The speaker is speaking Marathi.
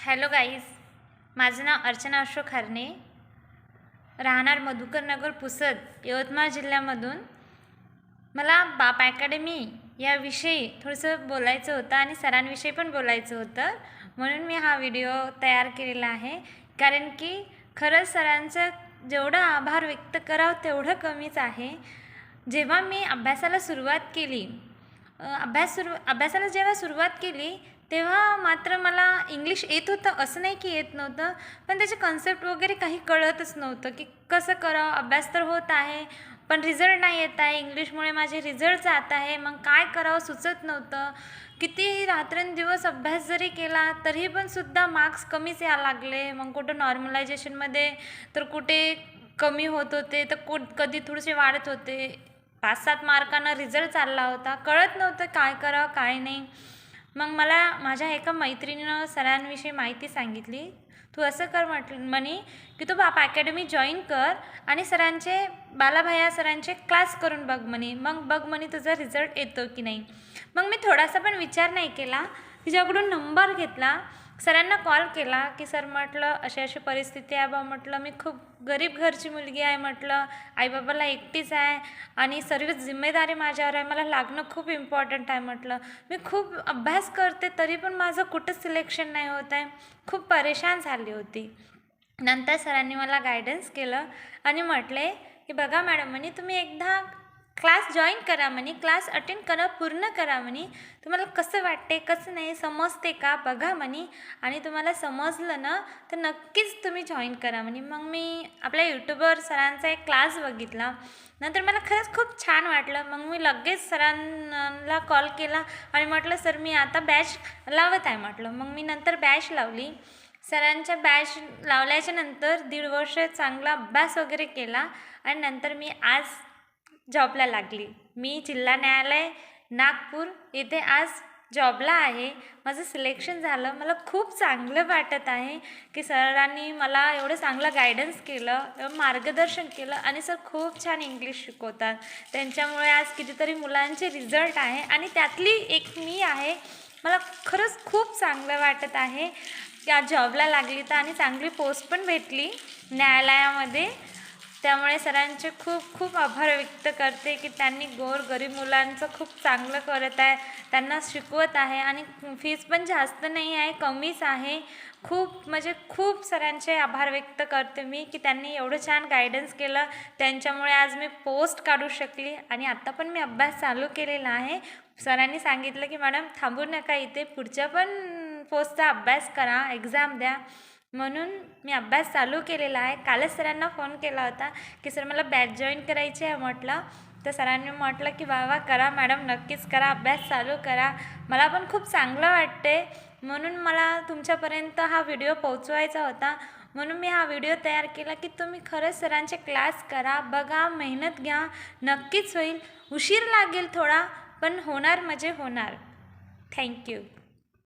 हॅलो गाईज माझं नाव अर्चना अशोक खारणे राहणार मधुकर नगर पुसद यवतमाळ जिल्ह्यामधून. मला बाप अकॅडमी याविषयी थोडंसं बोलायचं होतं आणि सरांविषयी पण बोलायचं होतं. म्हणून मी हा व्हिडिओ तयार केलेला आहे. कारण की खरंच सरांचं जेवढं आभार व्यक्त करावं तेवढं कमीच आहे. जेव्हा मी अभ्यासाला सुरुवात केली अभ्यास सुरू अभ्यासाला जेव्हा सुरुवात केली तेव्हा मात्र मला इंग्लिश येत होतं असं नाही की येत नव्हतं. पण त्याचे कन्सेप्ट वगैरे काही कळतच नव्हतं की कसं करावं अभ्यास तर होत आहे पण रिझल्ट नाही येत आहे. इंग्लिशमुळे माझे रिझल्ट जात आहे मग काय करावं सुचत नव्हतं. किती रात्रंदिवस अभ्यास जरी केला तरी पण सुद्धा मार्क्स कमीच यायला लागले. मग कुठं नॉर्मलायझेशनमध्ये तर कुठे कमी होत होते तर कुठ कधी थोडेसे वाढत होते. पाच सात मार्कांना रिझल्ट चालला होता. कळत नव्हतं काय करावं काय नाही. मग मला माझ्या एका मैत्रिणीनं सरांविषयी माहिती सांगितली. तू असं कर म्हटलं म्हणे की तू बाप अकॅडमी जॉईन कर आणि सरांचे बालाभाया सरांचे क्लास करून बघ म्हणे. मग बघ म्हणे तुझा रिझल्ट येतो की नाही. मग मी थोडासा पण विचार नाही केला. तिच्याकडून नंबर घेतला सरांना कॉल केला की सर म्हटलं अशी अशी परिस्थिती आहे बा म्हटलं मी खूप गरीब घरची मुलगी आहे म्हटलं आईबाबाला एकटीच आहे आणि सर्व जिम्मेदारी माझ्यावर आहे मला लागणं खूप इम्पॉर्टंट आहे म्हटलं. मी खूप अभ्यास करते तरी पण माझं कुठंच सिलेक्शन नाही होत आहे. खूप परेशान झाली होती. नंतर सरांनी मला गायडन्स केलं आणि म्हटले की बघा मॅडम म्हणे तुम्ही एकदा क्लास जॉईन करा म्हणे क्लास अटेंड करा पूर्ण करा म्हणे. तुम्हाला कसं वाटते कसं नाही समजते का? बघा म्हणे. आणि तुम्हाला समजलं ना तर नक्कीच तुम्ही जॉईन करा म्हणे. मग मी आपल्या यूट्यूबवर सरांचा एक क्लास बघितला. नंतर मला खरंच खूप छान वाटलं. मग मी लगेच सरांना कॉल केला आणि म्हटलं सर मी आता बॅच लावत आहे म्हटलं. मग मी नंतर बॅच लावली. सरांच्या बॅच लावल्याच्या नंतर दीड वर्ष चांगला अभ्यास वगैरे केला. आणि नंतर मी आज जॉबला लागली. मी जिल्हा न्यायालय नागपूर येथे आज जॉबला आहे. माझं सिलेक्शन झालं. मला खूप चांगलं वाटत आहे की सरांनी मला एवढं चांगलं गायडन्स केलं एवढं मार्गदर्शन केलं आणि सर खूप छान इंग्लिश शिकवतात. त्यांच्यामुळे आज कितीतरी मुलांचे रिझल्ट आहे आणि त्यातली एक मी आहे. मला खरंच खूप चांगलं वाटत आहे. की आज जॉबला लागली तर आणि चांगली पोस्ट पण भेटली न्यायालयामध्ये. त्यामुळे सरांचे खूप खूप आभार व्यक्त करते की त्यांनी गोर गरीब मुलांचं खूप चांगलं करत आहे. त्यांना शिकवत आहे आणि फीज पण जास्त नाही आहे कमीच आहे. खूप म्हणजे खूप सरांचे आभार व्यक्त करते मी की त्यांनी एवढं छान गायडन्स केलं. त्यांच्यामुळे आज मी पोस्ट काढू शकली आणि आत्ता पण मी अभ्यास चालू केलेला आहे. सरांनी सांगितलं की मॅडम थांबू नका इथे. पुढच्या पण पोस्टचा अभ्यास करा एक्झाम द्या. म्हणून मी अभ्यास चालू केलेला आहे. कालच सरांना फोन केला होता की सर मला बॅच जॉईन करायची आहे म्हटलं. तर सरांनी म्हटलं की वा वा करा मॅडम नक्कीच करा अभ्यास चालू करा. मला पण खूप चांगलं वाटते म्हणून मला तुमच्यापर्यंत हा व्हिडिओ पोहोचवायचा होता. म्हणून मी हा व्हिडिओ तयार केला की तुम्ही खरंच सरांचे क्लास करा बघा मेहनत घ्या नक्कीच होईल. उशीर लागेल थोडा पण होणार म्हणजे होणार. थँक्यू